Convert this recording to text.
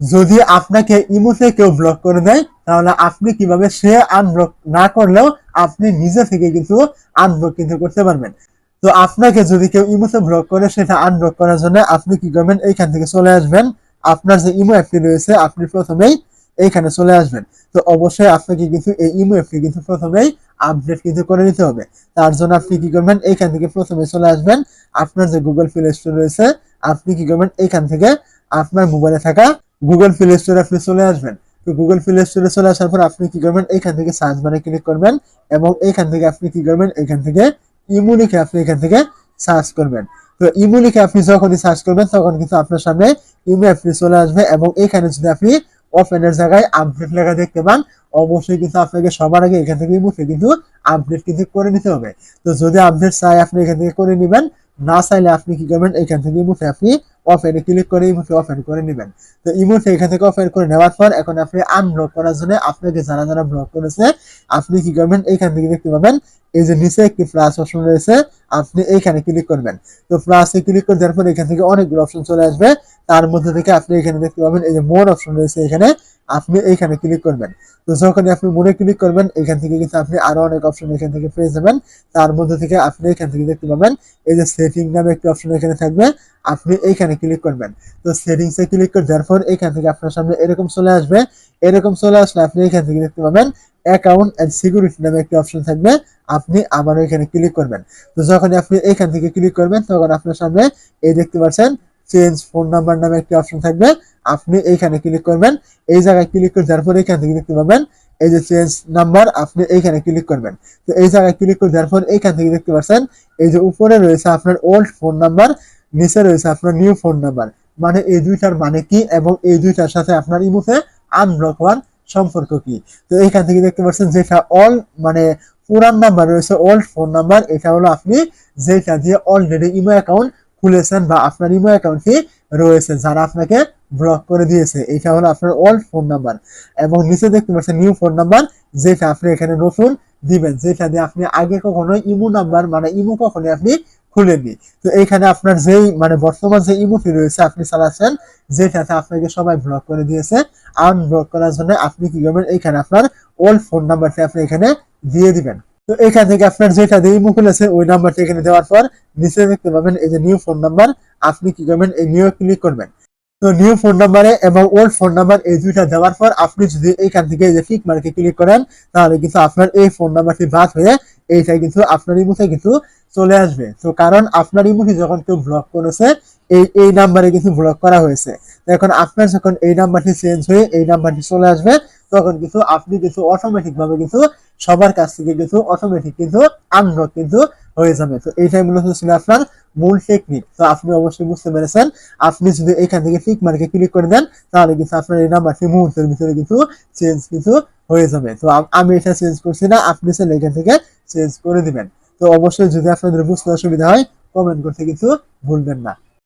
যদি আপনাকে ইমোতে কেউ ব্লক করে দেয়, তাহলে আপনি কীভাবে সে আনব্লক না করলেও আপনি নিজে থেকে কিন্তু আনব্লক কিন্তু করতে পারবেন। তো আপনাকে যদি কেউ ইমোতে ব্লক করে, সেটা আনব্লক করার জন্য আপনি কি করবেন? এইখান থেকে চলে আসবেন। আপনার যে ইমো অ্যাপটি রয়েছে, আপনি প্রথমেই এইখানে চলে আসবেন। তো অবশ্যই আপনাকে কিন্তু এই ইমো অ্যাপটি কিন্তু প্রথমেই আপডেট কিন্তু করে নিতে হবে। তার জন্য আপনি কি করবেন? এইখান থেকে প্রথমে চলে আসবেন। আপনার যে গুগল প্লে স্টোর রয়েছে, আপনি কি করবেন? এইখান থেকে আপনার মোবাইলে থাকা গুগল প্লে স্টোরে আপনি চলে আসবেন। তো গুগল প্লে স্টোরে চলে আসার পর আপনি কি করবেন? এখান থেকে সার্চ বারে ক্লিক করবেন এবং এখান থেকে আপনি কি করবেন? এখান থেকে ইমো লিখে আপনি এখান থেকে সার্চ করবেন। তো ইমো লিখে আপনি যখনই সার্চ করবেন, তখন কিন্তু আপনার সামনে ইমো অ্যাপটি চলে আসবে এবং এখানে যদি আপনি ওপেনের জায়গায় আপডেট লেখা দেখতে পান, অবশ্যই কিন্তু আপনাকে সবার আগে এখান থেকে ইমোতে কিন্তু আপডেট কিন্তু করে নিতে হবে। তো যদি আপডেট চাই, আপনি এখান থেকে করে নেবেন। না চাইলে আপনি কি করবেন? এখান থেকে ইমোতে আপনি ওপেনে ক্লিক করে ইমোকে অফ এন করে নেবেন। তো ইমোকে এখান থেকে অফ এন করে নেওয়ার পর এখন আপনি আনব্লক করার জন্য আপনাকে যারা যারা ব্লক করেছে, আপনি কি করবেন? এখান থেকে দেখতে পাবেন, এই যে নিচে একটি প্লাস অপশন রয়েছে, আপনি এইখানে ক্লিক করবেন। তো প্লাসে ক্লিক করে দেওয়ার পর এখান থেকে অনেকগুলো অপশন চলে আসবে। তার মধ্যে থেকে আপনি এখানে দেখতে পাবেন এই যে মোর অপশন রয়েছে এখানে, আপনি এইখানে ক্লিক করবেন। তো যখন আপনি মোড়ে ক্লিক করবেন, এখান থেকে কিন্তু আপনি আরও অনেক অপশন এখান থেকে পেয়ে যাবেন। তার মধ্যে থেকে আপনি এখান থেকে দেখতে পাবেন, এই যে সেটিং নামে একটি অপশন এখানে থাকবে, আপনি এইখানে ক্লিক করবেন। তো সেটিংসে ক্লিক করে দেওয়ার পর এখান থেকে আপনার সামনে এরকম চলে আসবে। এরকম চলে আসলে আপনি এখান থেকে দেখতে পাবেন অ্যাকাউন্ট এন্ড সিকিউরিটি নামে একটি অপশন থাকবে, আপনি আবার এখানে ক্লিক করবেন। তো যখন আপনি এখান থেকে ক্লিক করবেন, তখন আপনার সামনে এই দেখতে পাচ্ছেন চেঞ্জ ফোন নাম্বার নামে একটি অপশন থাকবে। আপনি এইখানে ক্লিক করবেন। এই জায়গায় ক্লিক করে দেওয়ার পর এখান থেকে দেখতে পাবেন, এই যে চেঞ্জ নাম্বার আপনি এইখানে ক্লিক করবেন। তো এই জায়গায় ক্লিক করে দেওয়ার পর এইখান থেকে দেখতে পাচ্ছেন, এই যে উপরে রয়েছে আপনার ওল্ড ফোন নাম্বার নিচে রয়েছে আপনার নিউ ফোন নাম্বার মানে এই দুইটার মানে কি এবং এই দুইটার সাথে আপনার ইমুতে আনব্লক হওয়ার সম্পর্ক কি? তো এইখান থেকে দেখতে পাচ্ছেন যেটা অল মানে পুরান নাম্বার রয়েছে ওল্ড ফোন নাম্বার এটা হলো আপনি যেটা দিয়ে অলরেডি ইমো অ্যাকাউন্ট খুলেছেন বা আপনার ইমো অ্যাকাউন্টটি রয়েছে, যারা আপনাকে ব্লক করে দিয়েছে। এটা হলো আপনার ওল্ড ফোন নাম্বার এবং নিচে দেখতে পাচ্ছেন নিউ ফোন নাম্বার যেটা আপনি এখানে নতুন দিবেন, যেটা দিয়ে আপনি আগে কখনো ইমো নাম্বার মানে ইমো কখনো আপনি খুলেননি। তো এইখানে আপনার যেই মানে বর্তমান যে ইমোটি রয়েছে, আপনি চালাচ্ছেন, যেটাতে আপনাকে সবাই ব্লক করে দিয়েছে। আনব্লক করার জন্য আপনি কি করবেন? এইখানে আপনার ওল্ড ফোন নাম্বারটি আপনি এখানে দিয়ে দিবেন। তো এখান থেকে আপনার যেটা দিয়ে ইমো খুলেছে, ওই নাম্বারটি এখানে দেওয়ার পর নিচে দেখতে পাবেন এই যে নিউ ফোন নাম্বার আপনি কি করবেন? এই নিউ ক্লিক করবেন। তো নিউ ফোন নাম্বারে এবং ওল্ড ফোন নাম্বার এই দুইটা দেওয়ার পর আপনি যদি এইখান থেকে এই যে টিক মার্কে ক্লিক করেন, তাহলে কিন্তু আপনার এই ফোন নাম্বারটি বাদ হয়ে এইটা কিন্তু আপনার ইমোতে কিন্তু চলে আসবে। তো কারণ আপনার ইমোটি যখন কেউ ব্লক করেছে, এই এই নাম্বারে কিন্তু ব্লক করা হয়েছে। এখন আপনার যখন এই নাম্বারটি চেঞ্জ হয়ে এই নাম্বারটি চলে আসবে, তখন কিন্তু আপনি কিন্তু অটোমেটিক ভাবে কিন্তু সবার কাছ থেকে কিন্তু অটোমেটিক কিন্তু আনব্লক কিন্তু হয়ে যাবে। তো এইটাই মূলত ছিল আপনার মূল টেকনিক তো আপনি অবশ্যই বুঝতে পেরেছেন। আপনি যদি এখান থেকে টিক মার্কে ক্লিক করে দেন, তাহলে কিন্তু আপনার এই নাম্বারটি মুহূর্তের ভিতরে কিন্তু চেঞ্জ কিন্তু হয়ে যাবে। তো আমি এটা চেঞ্জ করছি না, আপনি চাইলে এখান থেকে চেঞ্জ করে দিবেন। তো অবশ্যই যদি আপনাদের বুঝতে অসুবিধা হয় কমেন্ট করতে কিন্তু ভুলবেন না।